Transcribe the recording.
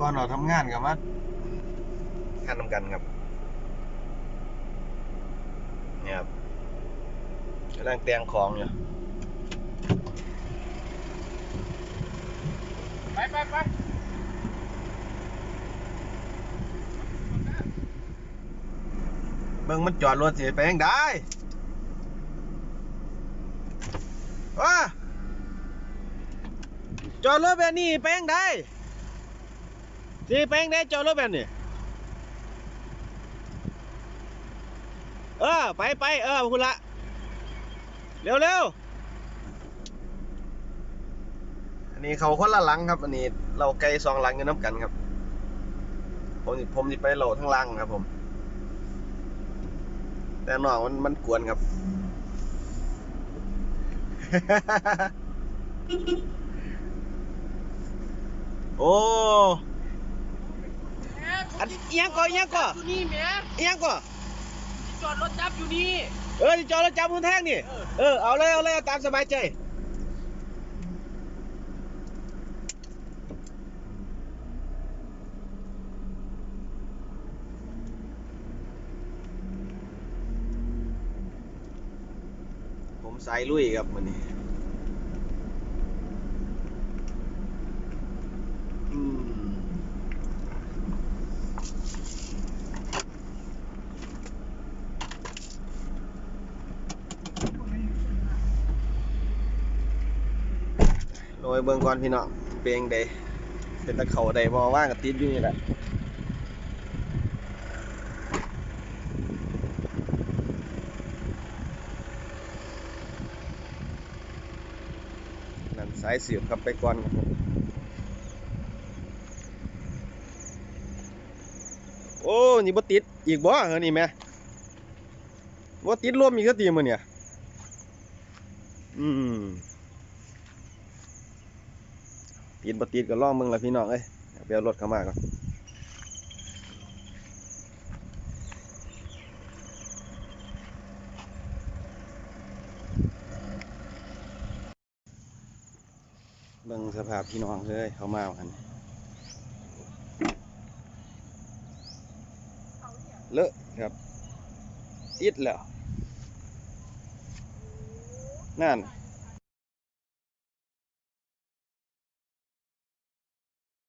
ก่อนเราทำงานกับมาคันนำกันครับเนี่ยครับกำลังแต่งของอยู่ไปไปไปเบิ่งมันจอดรถสิไปยังได้ว้าจอดรถแบบนี้ไปยังได้ สิไปงได้จอดรถแบบนี้เออ ไปไปเออคุณละเร็วเร็วอันนี้เขาคนละหลังครับ อันนี้เราไกลสองหลังกันน้ำกันครับ ผมผมจะไปโหลทั้งลังครับผม แต่น้องมันมันกวนครับ โอ้ อันเอียงก่อนเอียงก่อนอยู่นี่แหม่เอียงก่อนจอดรถจับอยู่นี่ เออที่จอดแล้วจับมือแท่งนี่ เออ เอาเลยเอาเลยเอาตามสบายใจ ผมสายลุยครับมันนี้อืม โรยเบิ่งก่อนพี่น้องเปียงเดเป็นตะเขาใดบ่ว่างกับติดอยู่นี่แหละนั่นสายสืบครับไปก่อนครับโอ้นี่บ่ติดอีกบ่เหรอนี่แม่บ่ติดร่วมอีกสักทีมื้อเนี่ยอืม ติดบ่ติดก็ล่องมึงละพี่น้องเอ้ยเอาไปเอารถเข้ามาก่อนเบิ่งสภาพพี่น้องเลยเข้ามากันเลอะครับติดแล้วนั่น